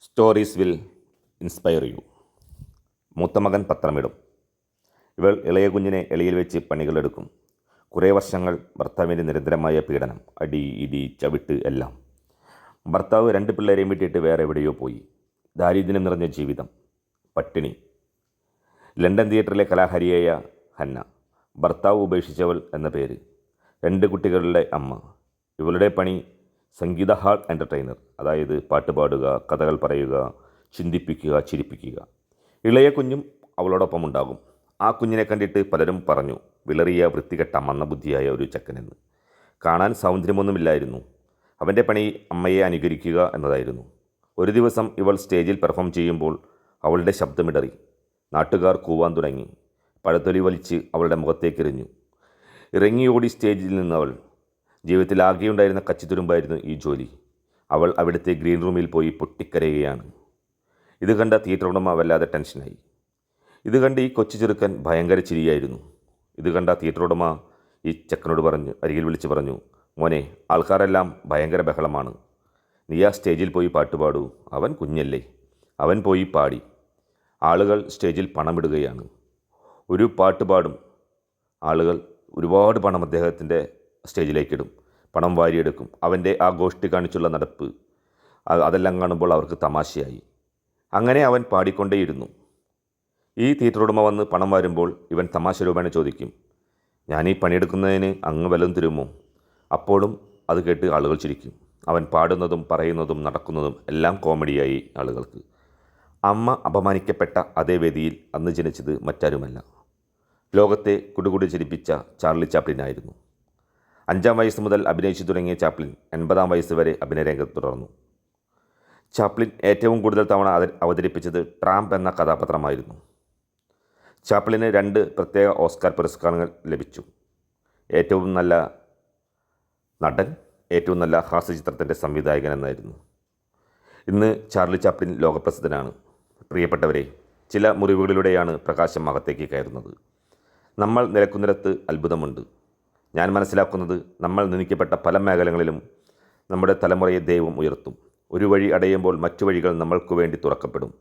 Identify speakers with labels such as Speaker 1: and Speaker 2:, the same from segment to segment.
Speaker 1: Stories will inspire you മൂത്ത മകൻ പത്രമിടും. ഇവൾ ഇളയ കുഞ്ഞിനെ എളിയിൽ വെച്ച് പണികളെടുക്കും. കുറേ വർഷങ്ങൾ ഭർത്താവിന്റെ നിരന്തരമായ പീഡനം അടി ഇടി ചവിട്ട് എല്ലാം. ഭർത്താവ് രണ്ട് പിള്ളേരെയും വിട്ടിട്ട് വേറെ എവിടെയോ പോയി. ദാരിദ്ര്യം നിറഞ്ഞ ജീവിതം. പട്ടിണി. ലണ്ടൻ തിയേറ്ററിലെ കലാഹരിയായ ഹന്ന ഭർത്താവ് ഉപേക്ഷിച്ചവൾ എന്ന പേര്. രണ്ട് കുട്ടികളുടെ അമ്മ. ഇവളുടെ പണി സംഗീത ഹാൾ എന്റർടൈനർ അതായത് പാട്ട് പാടുക കഥകൾ പറയുക ചിന്തിപ്പിക്കുക ചിരിപ്പിക്കുക. ഇളയ കുഞ്ഞും അവളോടൊപ്പം ഉണ്ടാകും. ആ കുഞ്ഞിനെ കണ്ടിട്ട് പലരും പറഞ്ഞു വിളറിയ വൃത്തികെട്ട മന്നബുദ്ധിയായ ഒരു ചക്കനെന്ന് കാണാൻ സൗന്ദര്യമൊന്നുമില്ലായിരുന്നു. അവന്റെ പണി അമ്മയെ അനുകരിക്കുക എന്നതായിരുന്നു. ഒരു ദിവസം ഇവൾ സ്റ്റേജിൽ പെർഫോം ചെയ്യുമ്പോൾ അവളുടെ ശബ്ദമിടറി. നാട്ടുകാർ കൂവാൻ തുടങ്ങി. പഴത്തൊലി വലിച്ച് അവളുടെ മുഖത്തേക്കെറിഞ്ഞു. ഇറങ്ങിയോടി സ്റ്റേജിൽ നിന്നവൾ ജീവിതത്തിൽ ആകെയുണ്ടായിരുന്ന കച്ചിത്തുരുമ്പായിരുന്നു ഈ ജോലി അവൾ അവിടുത്തെ ഗ്രീൻ റൂമിൽ പോയി പൊട്ടിക്കരയുകയാണ്. ഇത് കണ്ട തിയേറ്റർ ഉടമ വല്ലാതെ ടെൻഷനായി. ഇത് കണ്ട് ഈ കൊച്ചു ചെറുക്കൻ ഭയങ്കര ചിരിയായിരുന്നു. ഇത് കണ്ട തിയേറ്റർ ഉടമ ഈ ചെക്കനോട് പറഞ്ഞു അരികിൽ വിളിച്ച് പറഞ്ഞു മോനെ ആൾക്കാരെല്ലാം ഭയങ്കര ബഹളമാണ്. നീ ആ സ്റ്റേജിൽ പോയി പാട്ടുപാടൂ അവൻ കുഞ്ഞല്ലേ. അവൻ പോയി പാടി. ആളുകൾ സ്റ്റേജിൽ പണമിടുകയാണ്. ഒരു പാട്ട് പാടും. ആളുകൾ ഒരുപാട് പണം അദ്ദേഹത്തിന്റെ സ്റ്റേജിലേക്കിടും. പണം വാരിയെടുക്കും. അവന്റെ ആ ഗോഷ്ടി കാണിച്ചുള്ള നടപ്പ്. അതെല്ലാം കാണുമ്പോൾ അവർക്ക് തമാശയായി. അങ്ങനെ അവൻ പാടിക്കൊണ്ടേയിരുന്നു. ഈ തിയേറ്റർ ഉടമ വന്ന് പണം വരുമ്പോൾ ഇവൻ തമാശ രൂപേണ ചോദിക്കും ഞാൻ ഈ പണിയെടുക്കുന്നതിന് അങ്ങ് വല്ലതും തരുമോ? അപ്പോഴും അത് കേട്ട് ആളുകൾ ചിരിക്കും. അവൻ പാടുന്നതും പറയുന്നതും നടക്കുന്നതും എല്ലാം കോമഡിയായി ആളുകൾക്ക്. അമ്മ അപമാനിക്കപ്പെട്ട അതേ വേദിയിൽ അന്ന് ജനിച്ചത് മറ്റാരുമല്ല. ലോകത്തെ കുടുകുടി ചിരിപ്പിച്ച ചാർലി ചാപ്ലിനായിരുന്നു. അഞ്ചാം വയസ്സ് മുതൽ അഭിനയിച്ചു തുടങ്ങിയ ചാപ്ലിൻ എൺപതാം വയസ്സ് വരെ അഭിനയരംഗത്ത് തുടർന്നു. ചാപ്ലിൻ ഏറ്റവും കൂടുതൽ തവണ അവത- അവതരിപ്പിച്ചത് ട്രാംപ് എന്ന കഥാപാത്രമായിരുന്നു. ചാപ്ലിന് രണ്ട് പ്രത്യേക ഓസ്കാർ പുരസ്കാരങ്ങൾ ലഭിച്ചു. ഏറ്റവും നല്ല നടൻ ഏറ്റവും നല്ല ഹാസ്യചിത്രത്തിന്റെ സംവിധായകൻ എന്നായിരുന്നു. ഇന്ന് ചാർലി ചാപ്ലിൻ ലോകപ്രസിദ്ധനാണ്. പ്രിയപ്പെട്ടവരെ ചില മുറിവുകളിലൂടെയാണ് പ്രകാശം അകത്തേക്ക് കയറുന്നത്. നമ്മൾ നിലക്കുന്നിടത്ത് അത്ഭുതമുണ്ട്. ഞാൻ മനസ്സിലാക്കുന്നത് നമ്മൾ നിന്ദിക്കപ്പെട്ട പല മേഖലകളിലും നമ്മുടെ തലമുറയെ ദൈവം ഉയർത്തും. ഒരു വഴി അടയുമ്പോൾ മറ്റു വഴികൾ നമ്മൾക്ക് വേണ്ടി തുറക്കപ്പെടും.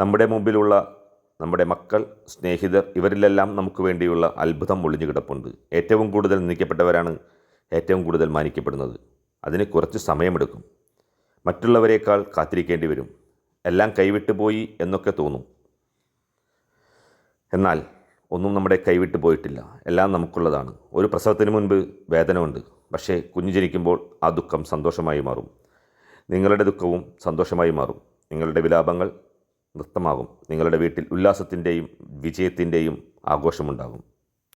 Speaker 1: നമ്മുടെ മുമ്പിലുള്ള നമ്മുടെ മക്കൾ സ്നേഹിതർ ഇവരിലെല്ലാം നമുക്ക് വേണ്ടിയുള്ള അത്ഭുതം ഒളിഞ്ഞു കിടപ്പുണ്ട്. ഏറ്റവും കൂടുതൽ നിന്ദിക്കപ്പെട്ടവരാണ് ഏറ്റവും കൂടുതൽ മാനിക്കപ്പെടുന്നത്. അതിന് കുറച്ച് സമയമെടുക്കും. മറ്റുള്ളവരെക്കാൾ കാത്തിരിക്കേണ്ടി വരും. എല്ലാം കൈവിട്ടുപോയി എന്നൊക്കെ തോന്നും. എന്നാൽ ഒന്നും നമ്മുടെ കൈവിട്ട് പോയിട്ടില്ല. എല്ലാം നമുക്കുള്ളതാണ്. ഒരു പ്രസവത്തിന് മുൻപ് വേദനയുണ്ട്. പക്ഷേ കുഞ്ഞു ജനിക്കുമ്പോൾ ആ ദുഃഖം സന്തോഷമായി മാറും. നിങ്ങളുടെ ദുഃഖവും സന്തോഷമായി മാറും. നിങ്ങളുടെ വിലാപങ്ങൾ നൃത്തമാകും. നിങ്ങളുടെ വീട്ടിൽ ഉല്ലാസത്തിന്റെയും വിജയത്തിന്റെയും ആഘോഷമുണ്ടാകും.